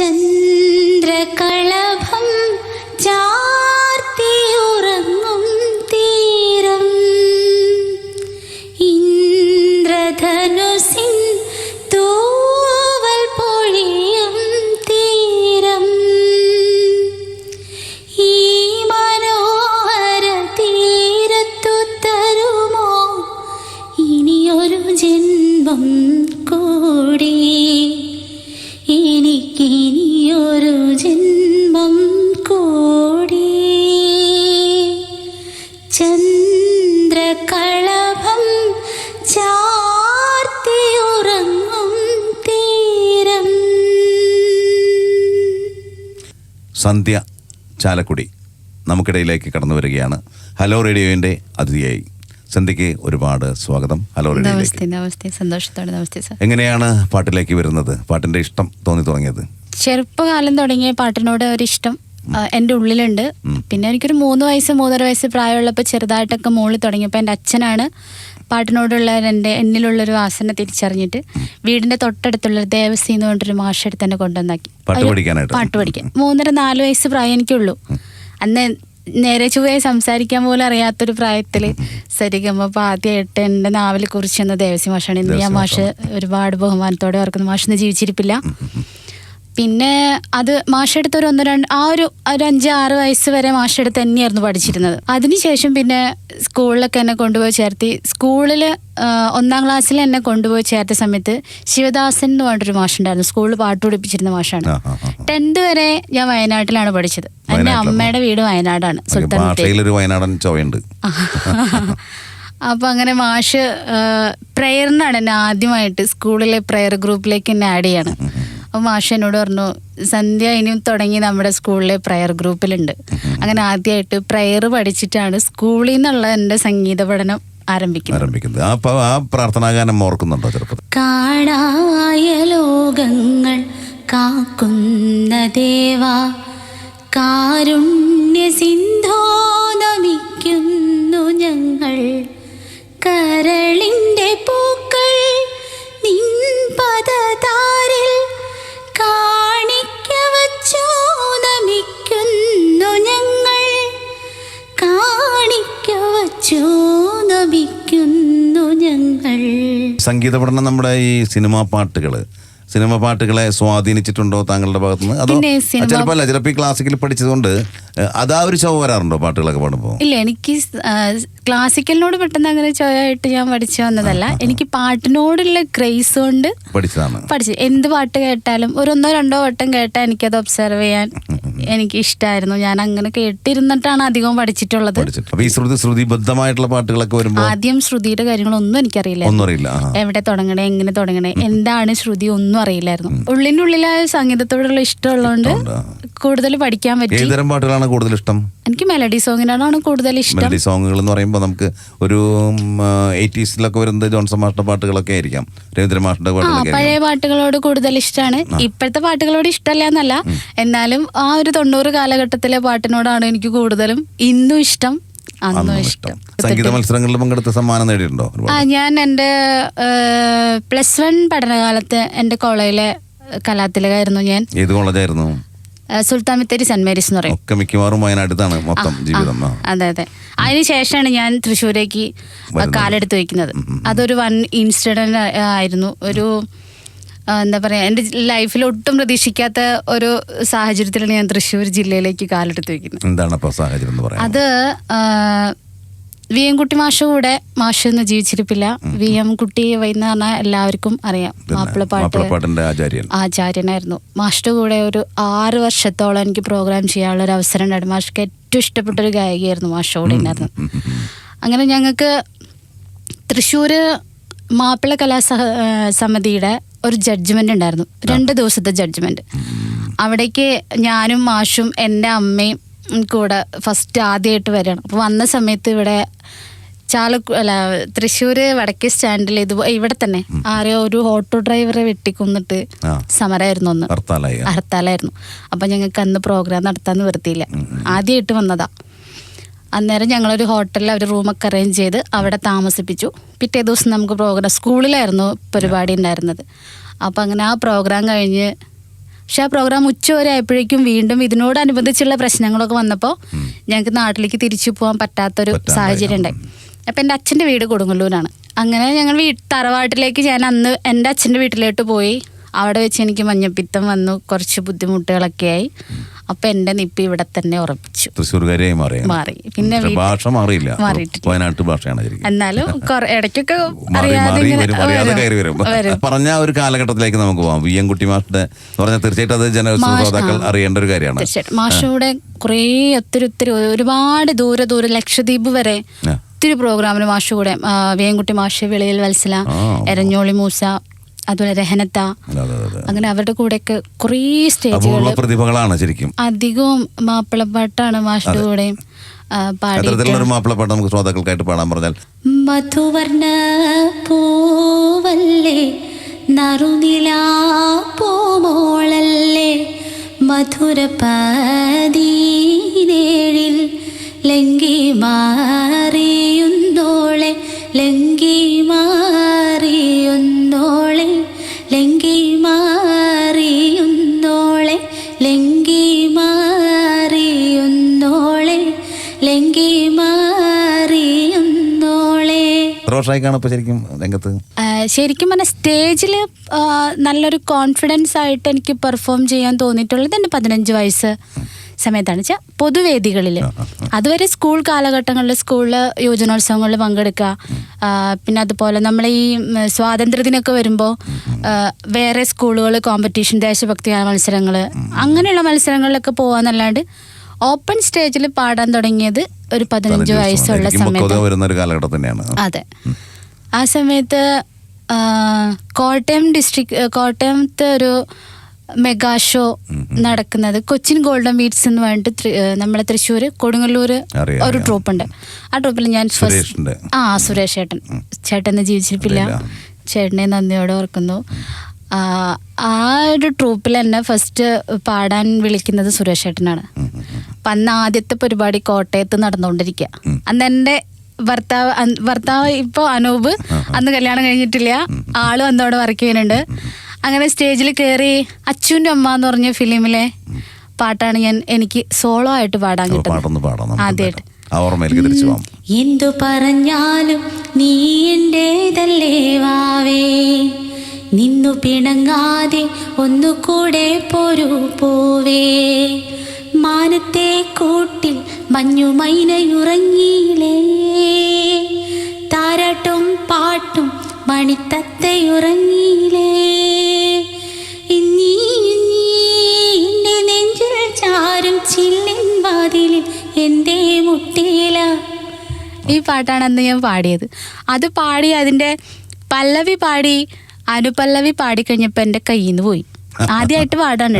ಚೆನ್ನ സന്ധ്യ ചാലക്കുടി നമുക്കിടയിലേക്ക് കടന്നു വരികയാണ്. ഹലോ റേഡിയോയിന്റെ അതിഥിയായി. സന്ധ്യയ്ക്ക് ഒരുപാട് സ്വാഗതം. ഹലോ റേഡിയോയിലേക്ക്. നമസ്തേ നമസ്തേ. സന്തോഷത്തോടെ നമസ്തേ സാർ. എങ്ങനെയാണ് പാട്ടിലേക്ക് വരുന്നത്? പാട്ടിന്റെ ഇഷ്ടം തോന്നി തുടങ്ങിയത്? ചെറുപ്പകാലം തുടങ്ങിയ പാട്ടിനോട് ഒരിഷ്ടം ഇഷ്ടം എന്റെ ഉള്ളിലുണ്ട്. പിന്നെ എനിക്കൊരു മൂന്ന് വയസ്സ് മൂന്നര വയസ്സ് പ്രായമുള്ളപ്പോൾ ചെറുതായിട്ടൊക്കെ മുകളിൽ തുടങ്ങിയപ്പോൾ എന്റെ അച്ഛനാണ് പാട്ടിനോടുള്ള എന്റെ എന്നിലുള്ളൊരു വാസന തിരിച്ചറിഞ്ഞിട്ട് വീടിന്റെ തൊട്ടടുത്തുള്ള ദേവസ്ഥ എന്ന് പറഞ്ഞൊരു മാഷെടുത്ത് എന്നെ കൊണ്ടുവന്നാക്കി. പാട്ട് പഠിക്കാൻ. മൂന്നര നാല് വയസ്സ് പ്രായം എനിക്കുള്ളൂ. അന്ന് നേരെ ചുവയെ സംസാരിക്കാൻ പോലും അറിയാത്തൊരു പ്രായത്തിൽ സരിഗമ ആദ്യമായിട്ട് എന്റെ നാവിൽ കുറിച്ചെന്ന ദേവസ്വം മാഷാണ്. ഇന്ന് ഞാൻ മാഷ് ഒരുപാട് ബഹുമാനത്തോടെ ഓർക്കുന്ന. മാഷിന്ന് ജീവിച്ചിരിപ്പില്ല. പിന്നെ അത് മാഷെടുത്ത് ഒരു ഒന്ന് രണ്ട് ആ ഒരു ഒരു അഞ്ച് ആറ് വയസ്സ് വരെ മാഷെടുത്ത് തന്നെയായിരുന്നു പഠിച്ചിരുന്നത്. അതിനുശേഷം പിന്നെ സ്കൂളിലൊക്കെ എന്നെ കൊണ്ടുപോയി ചേർത്തി. സ്കൂളിൽ ഒന്നാം ക്ലാസ്സിൽ എന്നെ കൊണ്ടുപോയി ചേർത്ത സമയത്ത് ശിവദാസൻ എന്ന് പറഞ്ഞിട്ടൊരു മാഷുണ്ടായിരുന്നു. സ്കൂളിൽ പാട്ട് പഠിപ്പിച്ചിരുന്ന മാഷാണ്. ടെൻത്ത് വരെ ഞാൻ വയനാട്ടിലാണ് പഠിച്ചത്. എന്റെ? അമ്മയുടെ വീട് വയനാടാണ് സുൽത്താൻ ചോയുണ്ട് അപ്പൊ അങ്ങനെ മാഷ് പ്രെയറിനാണ് എന്നെ ആദ്യമായിട്ട് സ്കൂളിലെ പ്രെയർ ഗ്രൂപ്പിലേക്ക് എന്നെ ആഡ് ചെയ്യണം. അപ്പൊ മാഷ് എന്നോട് പറഞ്ഞു സന്ധ്യ ഇനിയും തുടങ്ങി നമ്മുടെ സ്കൂളിലെ പ്രയർ ഗ്രൂപ്പിലുണ്ട് അങ്ങനെ ആദ്യമായിട്ട് പ്രയർ പഠിച്ചിട്ടാണ് സ്കൂളിൽ നിന്നുള്ള എന്റെ സംഗീത പഠനം ആരംഭിക്കുന്നത്. ആ പ്രാർത്ഥനാഗാനം ഓർക്കുന്നുണ്ടോ ചെറുപ്പത്തിൽ? കാടായ ലോകങ്ങൾ കാക്കുന്ന ദേവാ കാരുണ്യ സിന്ധോ നമിക്കുന്നു ഞങ്ങൾ കരളിന്റെ പൂക്കൾ നമിക്കുന്നു ഞങ്ങൾ. സംഗീത പഠനം നമ്മുടെ ഈ സിനിമാ പാട്ടുകൾ. സിനിമ പാട്ടുകളെ സ്വാധീനിച്ചിട്ടുണ്ടോ താങ്കളുടെ ഭാഗത്തുനിന്ന്? അതോ പിന്നെ സിനിമ- ചിലപ്പോ അല്ല ചിലപ്പോ ഈ ക്ലാസിക്കൽ പഠിച്ചതുകൊണ്ട് ഏഹ്, അതാ ഒരു ചവ് വരാറുണ്ടോ പാട്ടുകളൊക്കെ പാടുമ്പോൾ ഇല്ല എനിക്ക് സ്- ആ, ക്ലാസിക്കലിനോട് പെട്ടെന്ന് അങ്ങനെ ചോയായിട്ട് ഞാൻ പഠിച്ചു വന്നതല്ല. എനിക്ക് പാട്ടിനോടുള്ള ക്രേസ് കൊണ്ട് പഠിച്ചതാണ്. പഠിച്ചു. എന്ത് പാട്ട് കേട്ടാലും ഒരു ഒന്നോ രണ്ടോ വട്ടം കേട്ടാൽ എനിക്കത് ഒബ്സർവ് ചെയ്യാൻ എനിക്ക് ഇഷ്ടമായിരുന്നു ഞാൻ അങ്ങനെ കേട്ടിരുന്നിട്ടാണ് അധികവും പഠിച്ചിട്ടുള്ളത്. അപ്പൊ ഈ ശ്രുതി ശ്രുതിബദ്ധമായിട്ടുള്ള പാട്ടുകളൊക്കെ വരുമ്പോൾ ആദ്യം ശ്രുതിയുടെ കാര്യങ്ങളൊന്നും എനിക്കറിയില്ല ഒന്നും അറിയില്ല. ആ. എവിടെ തുടങ്ങണേ എങ്ങനെ തുടങ്ങണേ എന്താണ് ശ്രുതി ഒന്നും അറിയില്ലായിരുന്നു. ഉള്ളിന്റെ ഉള്ളിലായ സംഗീതത്തോടുള്ള ഇഷ്ടമുള്ളതുകൊണ്ട് ഇഷ്ടമുണ്ട്, കൂടുതൽ പഠിക്കാൻ പറ്റി. ഏതുതരം പാട്ടുകളാണ് കൂടുതൽ ഇഷ്ടം? എനിക്ക് മെലഡി സോങ്ങിനോടാണ് കൂടുതൽ ഇഷ്ടം. മെലഡി സോങ്ങുകൾ എന്ന് പറയുമ്പോൾ നമുക്ക് ഒരു എയ്റ്റീസിലൊക്കെ വരുന്നത് ജോൺസൺ മാഷിന്റെ പാട്ടുകളൊക്കെ ആയിരിക്കാം. രവീന്ദ്ര മാഷിന്റെ ആ പാട്ടുകളൊക്കെ പഴയ പാട്ടുകളോട് കൂടുതൽ ഇഷ്ടമാണ് ഇപ്പോഴത്തെ പാട്ടുകളോട് ഇഷ്ടമല്ല എന്നല്ല. എന്നാലും ആ ഒരു തൊണ്ണൂറ് കാലഘട്ടത്തിലെ പാട്ടിനോടാണ് എനിക്ക് കൂടുതലും ഇന്നും ഇഷ്ടം അന്നും ഇഷ്ടം. സംഗീത മത്സരങ്ങളിൽ പങ്കെടുത്ത് സമ്മാനം നേടിയിട്ടുണ്ടോ ആ ഞാൻ എന്റെ പ്ലസ് വൺ പഠനകാലത്ത് എന്റെ കോളേജിലെ കലാതിലകായിരുന്നു ഞാൻ. ഏത് കോളേജായിരുന്നു? സുൽത്താൻ ബത്തേരി സെന്റ് മേരീസ് എന്ന് പറയും. ഒക്കെ മിക്കവാറും വയനാട്ടിലാണ് മൊത്തം ജീവിതം. അതെ അതെ. അതിനുശേഷമാണ് ഞാൻ തൃശ്ശൂരേക്ക്. കാലെടുത്ത് വയ്ക്കുന്നത്. അതൊരു വൺ ഇൻസിഡന്റ് ആയിരുന്നു. ഒരു എന്താ പറയാ എന്റെ ലൈഫിൽ ഒട്ടും പ്രതീക്ഷിക്കാത്ത ഒരു സാഹചര്യത്തിലാണ് ഞാൻ തൃശ്ശൂർ ജില്ലയിലേക്ക് കാലെടുത്ത് വയ്ക്കുന്നത് എന്താണ് അപ്പൊ സാഹചര്യം എന്ന് പറയുന്നത് അത് വി എം കുട്ടി മാഷ കൂടെ മാഷ് ഒന്നും ജീവിച്ചിരിപ്പില്ല. വി എം കുട്ടി എന്ന് പറഞ്ഞാൽ എല്ലാവർക്കും അറിയാം. മാപ്പിളപ്പാട്ട് ആചാര്യൻ. ആചാര്യനായിരുന്നു. മാഷിന്റെ കൂടെ ഒരു ആറ് വർഷത്തോളം എനിക്ക് പ്രോഗ്രാം ചെയ്യാനുള്ള ഒരു അവസരം ഉണ്ടായിരുന്നു. മാഷ്ക്ക് ഏറ്റവും ഇഷ്ടപ്പെട്ട ഒരു ഗായികയായിരുന്നു മാഷ് കൂടെ ഉണ്ടായിരുന്നു അങ്ങനെ ഞങ്ങൾക്ക് തൃശ്ശൂർ മാപ്പിള കലാസഹ സമിതിയുടെ ഒരു ജഡ്ജ്മെന്റ് ഉണ്ടായിരുന്നു. രണ്ട് ദിവസത്തെ ജഡ്ജ്മെന്റ് അവിടേക്ക് ഞാനും മാഷും എന്റെ അമ്മയും കൂടെ ഫസ്റ്റ് ആദ്യമായിട്ട് വരണം അപ്പോൾ വന്ന സമയത്ത് ഇവിടെ ചാലക്കു അല്ല തൃശ്ശൂര് വടക്കേ സ്റ്റാൻഡിൽ ഇത് ഇവിടെ തന്നെ ആരെയോ ഒരു ഓട്ടോ ഡ്രൈവറെ വെട്ടിക്കൊന്നിട്ട്. സമരമായിരുന്നു ഒന്ന് ഹർത്താലായിരുന്നു. അപ്പം ഞങ്ങൾക്ക് അന്ന് പ്രോഗ്രാം നടത്താൻ നിവർത്തിയില്ല ആദ്യമായിട്ട് വന്നതാ. അന്നേരം ഞങ്ങളൊരു ഹോട്ടലിൽ അവർ റൂമൊക്കെ അറേഞ്ച് ചെയ്ത് അവിടെ താമസിപ്പിച്ചു. പിറ്റേ ദിവസം നമുക്ക് പ്രോഗ്രാം സ്കൂളിലായിരുന്നു പരിപാടി ഉണ്ടായിരുന്നത്. അപ്പോൾ അങ്ങനെ ആ പ്രോഗ്രാം കഴിഞ്ഞ് പക്ഷെ ആ പ്രോഗ്രാം ഉച്ചവരെ ആയപ്പോഴേക്കും വീണ്ടും ഇതിനോടനുബന്ധിച്ചുള്ള പ്രശ്നങ്ങളൊക്കെ വന്നപ്പോൾ ഞങ്ങൾക്ക് നാട്ടിലേക്ക് തിരിച്ചു പോകാൻ പറ്റാത്തൊരു. സാഹചര്യം ഉണ്ടായി. അപ്പം എന്റെ അച്ഛന്റെ വീട് കൊടുങ്ങല്ലൂരാണ്. അങ്ങനെ ഞങ്ങൾ വീ തറവാട്ടിലേക്ക് ഞാൻ അന്ന് എന്റെ അച്ഛന്റെ വീട്ടിലോട്ട് പോയി. അവിടെ വെച്ച് എനിക്ക് മഞ്ഞപ്പിത്തം വന്നു കുറച്ച് ബുദ്ധിമുട്ടുകളൊക്കെ ആയി. അപ്പം എന്റെ നിപ്പി ഇവിടെ തന്നെ ഉറപ്പിച്ചു തൃശ്ശൂർകാരിയായി മാറി മാറി. പിന്നെ ഭാഷ മാറിയില്ല. വയനാട്ട് ഭാഷയാണ് എന്നാലും ഇടയ്ക്കൊക്കെ. പറഞ്ഞ ഒരു കാലഘട്ടത്തിലേക്ക് നമുക്ക് പോവാം വി എം കുട്ടി മാഷിന്റെ പറഞ്ഞാൽ തീർച്ചയായിട്ടും അത് ജന മാഷ്, ശ്രോതാക്കൾ ആ. അറിയേണ്ട ഒരു കാര്യമാണ് മാഷയുടെ കുറേ ഒത്തിരി ഒത്തിരി ഒരുപാട് ദൂരെ ദൂരെ ലക്ഷദ്വീപ് വരെ. ഒത്തിരി പ്രോഗ്രാമിന് മാഷ് കൂടെ വേങ്കുട്ടി മാഷ് വിളയിൽ വത്സല. എരഞ്ഞോളി മൂസ അതുപോലെ രഹനത്ത. അങ്ങനെ അവരുടെ കൂടെയൊക്കെ കുറേ സ്റ്റേജുകൾ പ്രതിഭകളാണ് ശരിക്കും. അധികവും മാപ്പിളപ്പാട്ടാണ് മാഷിന്റെ കൂടെയും മാപ്പിളപ്പാട്ട് നമുക്ക് ശ്രോതാക്കൾക്കായിട്ട് പാടാൻ പറഞ്ഞാൽ മധുവർണ പൂവല്ലേ നറുനില പൂമോളല്ലേ മധുര പതിനേഴിൽ വർഷമായിക്കാണ് ഇപ്പൊ ശരിക്കും രംഗത്ത്? ശരിക്കും പറഞ്ഞാൽ സ്റ്റേജിൽ നല്ലൊരു കോൺഫിഡൻസ് ആയിട്ട് എനിക്ക് പെർഫോം ചെയ്യാൻ തോന്നിയിട്ടുള്ളത് എന്റെ പതിനഞ്ച് വയസ്സ് സമയത്താണ്. വെച്ചാൽ പൊതുവേദികളിൽ അതുവരെ സ്കൂൾ കാലഘട്ടങ്ങളിൽ സ്കൂളിൽ യുവജനോത്സവങ്ങളിൽ പങ്കെടുക്കുക. പിന്നെ അതുപോലെ നമ്മൾ ഈ സ്വാതന്ത്ര്യദിനൊക്കെ സ്വാതന്ത്ര്യദിനമൊക്കെ വരുമ്പോൾ വേറെ സ്കൂളുകൾ കോമ്പറ്റീഷൻ ദേശഭക്തി മത്സരങ്ങൾ അങ്ങനെയുള്ള മത്സരങ്ങളിലൊക്കെ പോകാന്നല്ലാണ്ട് ഓപ്പൺ സ്റ്റേജിൽ പാടാൻ തുടങ്ങിയത് ഒരു പതിനഞ്ച് വയസ്സുള്ള സമയത്ത് വരുന്ന ഒരു കാലഘട്ടം തന്നെയാണ്. അതെ. ആ സമയത്ത് കോട്ടയം ഡിസ്ട്രിക്ട് കോട്ടയത്തെ ഒരു മെഗാ ഷോ നടക്കുന്നത് കൊച്ചിൻ ഗോൾഡൻ ബീറ്റ്സ് എന്ന് പറഞ്ഞിട്ട് നമ്മുടെ തൃശ്ശൂർ കൊടുങ്ങല്ലൂർ ഒരു ട്രൂപ്പ് ഉണ്ട്. ആ ട്രൂപ്പിൽ ഞാൻ ഫസ്റ്റ് ആ സുരേഷ് ചേട്ടൻ. ചേട്ടൻ ജീവിച്ചിരിപ്പില്ല ചേട്ടനെ നന്ദിയോടെ ഓർക്കുന്നു. ആ, ആ ഒരു ട്രൂപ്പിൽ എന്നെ ഫസ്റ്റ് പാടാൻ വിളിക്കുന്നത് സുരേഷ് ചേട്ടനാണ്. അപ്പം അന്ന് ആദ്യത്തെ പരിപാടി കോട്ടയത്ത് നടന്നുകൊണ്ടിരിക്കുക അന്ന് എന്റെ ഭർത്താവ് ഭർത്താവ് ഇപ്പോൾ അനൂപ്. അന്ന് കല്യാണം കഴിഞ്ഞിട്ടില്ല. ആളും അന്നോടെ വർക്ക് ചെയ്യുന്നുണ്ട്. അങ്ങനെ സ്റ്റേജിൽ കയറി അച്ചുവിന്റെ അമ്മ എന്ന് പറഞ്ഞ ഫിലിമിലെ പാട്ടാണ് ഞാൻ എനിക്ക് സോളോ ആയിട്ട് പാടാൻ കിട്ടുന്നത്. ആദ്യമായിട്ട് ഓർമ്മയിലേക്ക് തിരിച്ചു പോവാം. എന്തു പറഞ്ഞാലും നീ എന്റേതല്ലേ വാവേ. നിന്നു പിണങ്ങാതെ ഒന്നുകൂടെ പോരൂ പോവേ. മാനത്തെ കൂട്ടിൽ മഞ്ഞുമൈനയുറങ്ങിയിലേ താരാട്ടും പാട്ടും മണിത്തത്തയുറങ്ങിയിലേ ഇന്നീ നെഞ്ചിൽ ചാരും ചില്ലിൻ വാതിലിൽ എന്റെ മുട്ടില? ഈ പാട്ടാണ് അന്ന് ഞാൻ പാടിയത്. അത് പാടി അതിന്റെ പല്ലവി പാടി അനുപല്ലവി പാടി കഴിഞ്ഞപ്പോൾ എന്റെ കയ്യിൽ നിന്ന് പോയി. ആദ്യമായിട്ട് പാടാണ്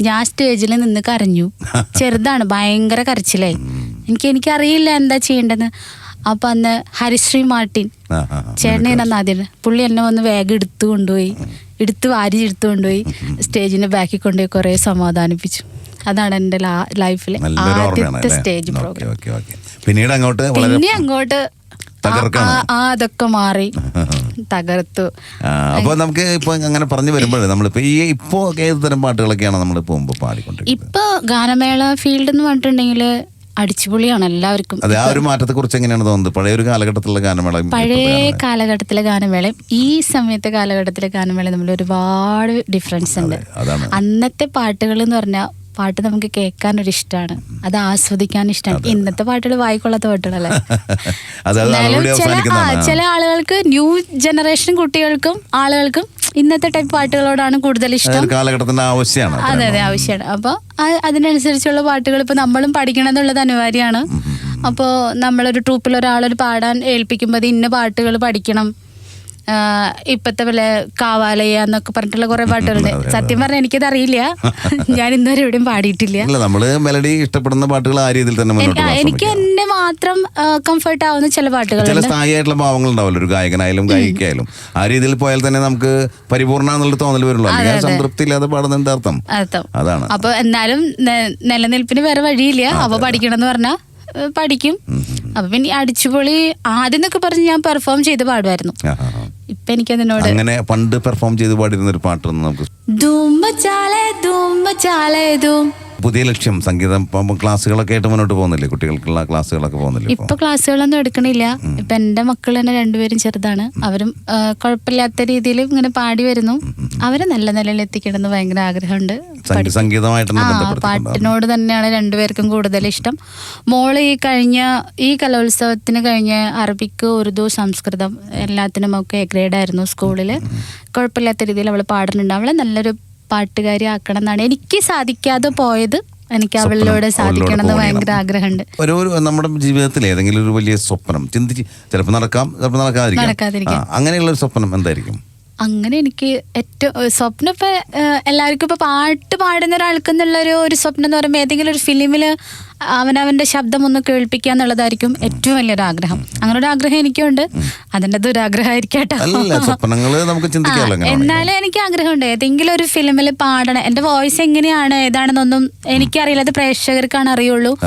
ഞാൻ സ്റ്റേജിൽ നിന്ന് കരഞ്ഞു. ചെറുതാണ് ഭയങ്കര കരച്ചിലായി എനിക്ക് എനിക്കറിയില്ല എന്താ ചെയ്യേണ്ടത്. അപ്പൊ അന്ന് ഹരിശ്രീ മാർട്ടിൻ ആ, ആ, ആ. ചേട്ടനെ അന്ന് ആദ്യം പുള്ളി എന്നെ വന്ന് വേഗം എടുത്തു കൊണ്ടുപോയി. എടുത്ത് വാരി എടുത്തു കൊണ്ടുപോയി. സ്റ്റേജിന്റെ ബാക്കിൽ കൊണ്ടുപോയി കുറെ സമാധാനിപ്പിച്ചു. അതാണ് എന്റെ ലൈഫിലെ ആദ്യത്തെ സ്റ്റേജ് പ്രോഗ്രാം. പിന്നീട് അങ്ങോട്ട് പിന്നെ അങ്ങോട്ട് ആ അതൊക്കെ മാറി. തകർത്തു. അപ്പോൾ അപ്പൊ നമുക്ക് ഇപ്പൊ അങ്ങനെ പറഞ്ഞു വരുമ്പോഴേ നമ്മളിപ്പോ ഈ ഇപ്പോ ഏത് തരം പാട്ടുകളൊക്കെയാണ് നമ്മൾ പോകുമ്പോ പാടിക്കൊണ്ടിരിക്കുന്നത് ഇപ്പൊ ഗാനമേള ഫീൽഡ് എന്ന് പറഞ്ഞിട്ടുണ്ടെങ്കിൽ അടിച്ചുപൊളിയാണ് എല്ലാവർക്കും. അതെ ആ ഒരു മാറ്റത്തെ കുറിച്ച് എങ്ങനെയാണ് തോന്നുന്നത്? പഴയ ഒരു കാലഘട്ടത്തിലുള്ള ഗാനമേള പഴയ കാലഘട്ടത്തിലെ ഗാനമേളയും ഈ സമയത്തെ കാലഘട്ടത്തിലെ ഗാനമേള തമ്മിൽ ഒരുപാട് ഡിഫറൻസ് ഉണ്ട്. അന്നത്തെ പാട്ടുകൾ എന്ന് പറഞ്ഞാൽ പാട്ട് നമുക്ക് കേൾക്കാൻ ഒരു ഇഷ്ടമാണ് അത് ആസ്വദിക്കാൻ ഇഷ്ടമാണ് ഇന്നത്തെ പാട്ടുകൾ വായിക്കൊള്ളാത്ത പാട്ടുകളല്ലേ? ചില ആളുകൾക്ക് ന്യൂ ജനറേഷൻ കുട്ടികൾക്കും ആളുകൾക്കും ഇന്നത്തെ ടൈപ്പ് പാട്ടുകളോടാണ് കൂടുതൽ ഇഷ്ടം. കാലഘട്ടത്തിന്റെ ആവശ്യമാണ് അതെ അതെ ആവശ്യമാണ്. അപ്പോൾ അതിനനുസരിച്ചുള്ള പാട്ടുകൾ ഇപ്പോൾ നമ്മളും പഠിക്കണം എന്നുള്ളത് അനിവാര്യമാണ് അപ്പോൾ നമ്മളൊരു ട്രൂപ്പിൽ ഒരാളൊരു പാടാൻ ഏൽപ്പിക്കുമ്പോൾ അത് ഇന്ന പാട്ടുകൾ പഠിക്കണം ഇപ്പത്തെ പോലെ കാവാലയ എന്നൊക്കെ പറഞ്ഞിട്ടുള്ള കുറെ പാട്ടുകളുണ്ട്. സത്യം പറഞ്ഞാൽ എനിക്കത് അറിയില്ല ഞാൻ ഇന്നുവരെ എവിടെയും പാടിയിട്ടില്ല. നമ്മൾ മെലഡി ഇഷ്ടപ്പെടുന്ന പാട്ടുകൾ ആ രീതിയിൽ തന്നെ എനിക്ക് എന്നെ മാത്രം കംഫർട്ട് ആവുന്ന ചില ചില പാട്ടുകളുണ്ട് സ്ഥായിയായിട്ടുള്ള ഭാവങ്ങൾ ഉണ്ടാവില്ല ഒരു ഗായകനായാലും ഗായികയായാലും. ആ രീതിയിൽ പോയാൽ തന്നെ നമുക്ക് പരിപൂർണ എന്നുള്ള തോന്നൽ വരുള്ളൂ സംതൃപ്തി ഇല്ലാതെ പാടുന്ന എന്താ അർത്ഥം. അതാണ്. അപ്പൊ എന്നാലും നിലനിൽപ്പിന് വേറെ വഴിയില്ല. അപ്പൊ പഠിക്കണം എന്ന് പറഞ്ഞാൽ പഠിക്കും. അപ്പൊ പിന്നെ അടിച്ചുപൊളി ആദ്യം എന്നൊക്കെ പറഞ്ഞ് ഞാൻ പെർഫോം ചെയ്ത് പാടുമായിരുന്നു. ഇപ്പൊ എനിക്കതിനോട് അങ്ങനെ പണ്ട് പെർഫോം ചെയ്ത് പാടിയിരുന്ന ഒരു പാട്ടൊന്നും നമുക്ക് പുതിയ ലക്ഷ്യം. സംഗീതം ക്ലാസ്സുകളൊക്കെ ആയിട്ട് മുന്നോട്ട് പോകുന്നില്ലേ? കുട്ടികൾക്കുള്ള ക്ലാസ്സുകളൊക്കെ പോകുന്നില്ല ഇപ്പൊ ക്ലാസ്സുകളൊന്നും എടുക്കണില്ല. ഇപ്പൊ എന്റെ മക്കൾ തന്നെ രണ്ടുപേരും ചെറുതാണ്. അവരും കുഴപ്പമില്ലാത്ത രീതിയിൽ ഇങ്ങനെ പാടി വരുന്നു. അവരെ നല്ല നിലയിൽ എത്തിക്കണം എന്ന് ഭയങ്കര ആഗ്രഹമുണ്ട്. സംഗീ- സംഗീതമായിട്ട് പാട്ടിനോട് തന്നെയാണ് രണ്ടുപേർക്കും കൂടുതൽ ഇഷ്ടം. മോൾ ഈ കഴിഞ്ഞ ഈ കലോത്സവത്തിന് കഴിഞ്ഞ അറബിക്ക് ഉറുദു സംസ്കൃതം എല്ലാത്തിനും ഒക്കെ ഗ്രേഡ് ആയിരുന്നു സ്കൂളിൽ കുഴപ്പമില്ലാത്ത രീതിയിൽ അവൾ പാടുന്നുണ്ട്. അവളെ നല്ലൊരു പാട്ടുകാരി ആക്കണം എന്നാണ് എനിക്ക് സാധിക്കാതെ പോയത് എനിക്ക് അവളിലൂടെ സാധിക്കണം എന്ന്. ഭയങ്കര ആഗ്രഹമുണ്ട് ഒരു നമ്മുടെ ജീവിതത്തിൽ ഏതെങ്കിലും ഒരു വലിയ സ്വപ്നം ചിന്തിച്ച് ചിലപ്പോൾ നടക്കാം ചിലപ്പോൾ നടക്കാതിരിക്കാം നടക്കാതിരിക്കാം. അങ്ങനെയുള്ള ഒരു സ്വപ്നം എന്തായിരിക്കും അങ്ങനെ എനിക്ക് ഏറ്റവും സ്വപ്നം ഇപ്പൊ എല്ലാവർക്കും ഇപ്പൊ പാട്ട് പാടുന്ന ഒരാൾക്ക് എന്നുള്ള ഒരു സ്വപ്നം എന്ന് പറയുമ്പോൾ ഏതെങ്കിലും ഒരു ഫിലിമിൽ അവനവന്റെ ശബ്ദം ഒന്ന് കേൾപ്പിക്കുക എന്നുള്ളതായിരിക്കും ഏറ്റവും വലിയൊരു ആഗ്രഹം അങ്ങനെ ഒരു ആഗ്രഹം എനിക്കുണ്ട്. അതിന്റെ ദുരാഗ്രഹമായിരിക്കും. എന്നാലും എനിക്ക് ആഗ്രഹമുണ്ട്. ഏതെങ്കിലും ഒരു ഫിലിമിൽ പാടണം. എന്റെ വോയിസ് എങ്ങനെയാണ് ഏതാണെന്നൊന്നും എനിക്കറിയില്ല. അത് പ്രേക്ഷകർക്കാണ് അറിയുള്ളൂ.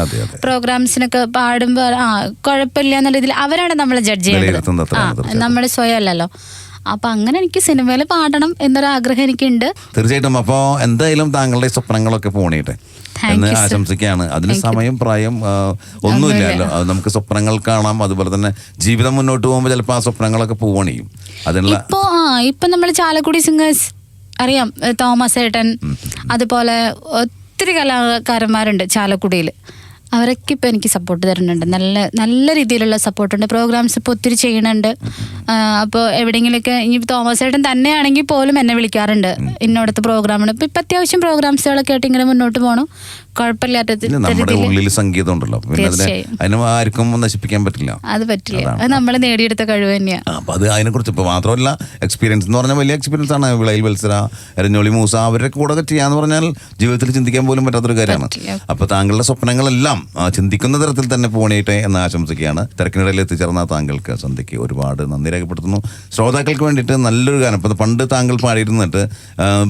പ്രോഗ്രാംസിനൊക്കെ പാടുമ്പോൾ ആ കുഴപ്പമില്ല എന്നുള്ള രീതിയിൽ അവരാണ് നമ്മൾ ജഡ്ജ് ചെയ്യുന്നത് ആ നമ്മൾ സ്വയം അല്ലല്ലോ അപ്പൊ അങ്ങനെ എനിക്ക് സിനിമയിൽ പാടണം എന്നൊരു ആഗ്രഹം എനിക്കുണ്ട്. തീർച്ചയായിട്ടും. അപ്പോൾ എന്തായാലും താങ്കളുടെ സ്വപ്നങ്ങളൊക്കെ പോണിട്ടെ എന്ന് ആശംസിക്കുകയാണ്. അതിന് സമയം പ്രായം ഒന്നുമില്ലല്ലോ. അത് നമുക്ക് സ്വപ്നങ്ങൾ കാണാം. അതുപോലെ തന്നെ ജീവിതം മുന്നോട്ട് പോകുമ്പോൾ ചിലപ്പോൾ ആ സ്വപ്നങ്ങളൊക്കെ പോവണിയും. അതിനുള്ള ഇപ്പോ ആ ഇപ്പൊ നമ്മൾ ചാലക്കുടി സിംഗേഴ്സ് അറിയാം തോമസ് ഏട്ടൻ. അതുപോലെ ഒത്തിരി കലാകാരന്മാരുണ്ട് ചാലക്കുടിയിൽ അവരൊക്കെ ഇപ്പം എനിക്ക് സപ്പോർട്ട് തരുന്നുണ്ട്. നല്ല നല്ല രീതിയിലുള്ള സപ്പോർട്ടുണ്ട് പ്രോഗ്രാംസ് ഇപ്പോൾ ഒത്തിരി ചെയ്യണുണ്ട് അപ്പോൾ എവിടെയെങ്കിലുമൊക്കെ ഇനി തോമസ് ഏട്ടൻ തന്നെയാണെങ്കിൽ പോലും എന്നെ വിളിക്കാറുണ്ട്. ഇന്നോടത്തെ പ്രോഗ്രാമാണ് ഇപ്പോൾ ഇപ്പം അത്യാവശ്യം പ്രോഗ്രാംസുകളൊക്കെ ആയിട്ട് ഇങ്ങനെ മുന്നോട്ട് പോകണം കുഴപ്പമില്ലാത്ത നമ്മുടെ ഉള്ളിൽ സംഗീതം ഉണ്ടല്ലോ പിന്നെ അതിനെ അതിനെ ആർക്കും നശിപ്പിക്കാൻ പറ്റില്ല. അത് പറ്റില്ല. അത് നമ്മൾ നേടിയെടുത്ത കഴിവ് തന്നെയാണ് അപ്പൊ അത് അതിനെക്കുറിച്ച് ഇപ്പോൾ മാത്രമല്ല എക്സ്പീരിയൻസ് എന്ന് പറഞ്ഞാൽ വലിയ എക്സ്പീരിയൻസ് ആണ്. വിളയിൽ വത്സര എരഞ്ഞോളി മൂസ അവരുടെ കൂടെ ചെയ്യാന്ന് പറഞ്ഞാൽ ജീവിതത്തിൽ ചിന്തിക്കാൻ പോലും പറ്റാത്തൊരു കാര്യമാണ്. അപ്പൊ താങ്കളുടെ സ്വപ്നങ്ങളെല്ലാം ചിന്തിക്കുന്ന തരത്തിൽ തന്നെ പോണേട്ടെ എന്ന് ആശംസിക്കുകയാണ്. തിരക്കിനിടയിൽ എത്തിച്ചേർന്ന താങ്കൾക്ക് സന്ധ്യയ്ക്ക് ഒരുപാട് നന്ദി രേഖപ്പെടുത്തുന്നു. ശ്രോതാക്കൾക്ക് വേണ്ടിയിട്ട് നല്ലൊരു ഗാനം. ഇപ്പൊ പണ്ട് താങ്കൾ പാടിയിരുന്നിട്ട്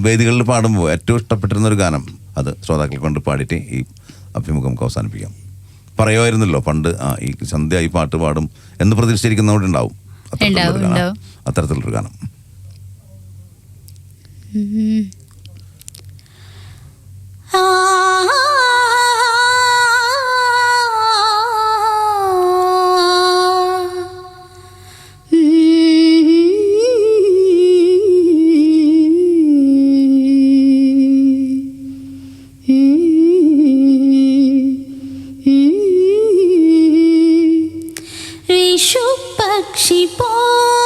വേദികളിൽ പാടുമ്പോൾ ഏറ്റവും ഇഷ്ടപ്പെട്ടിരുന്ന ഒരു ഗാനം അത് ശ്രോതാക്കൾ കൊണ്ട് പാടിയിട്ട് ഈ അഭിമുഖം നമുക്ക് അവസാനിപ്പിക്കാം പറയുമായിരുന്നല്ലോ പണ്ട് ആ ഈ സന്ധ്യ ഈ പാട്ട് പാടും എന്ന് പ്രതീക്ഷിച്ചിരിക്കുന്നവരുണ്ടാവും അത്തരത്തിലുള്ളൊരു ഉണ്ടാവും, ഗാനം. ഉണ്ടാവും. അത്തരത്തിലുള്ളൊരു ഗാനം വിഷുപക്ഷി പോലെ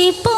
നീ ചൊല്ലി വിഷുപക്ഷി പോ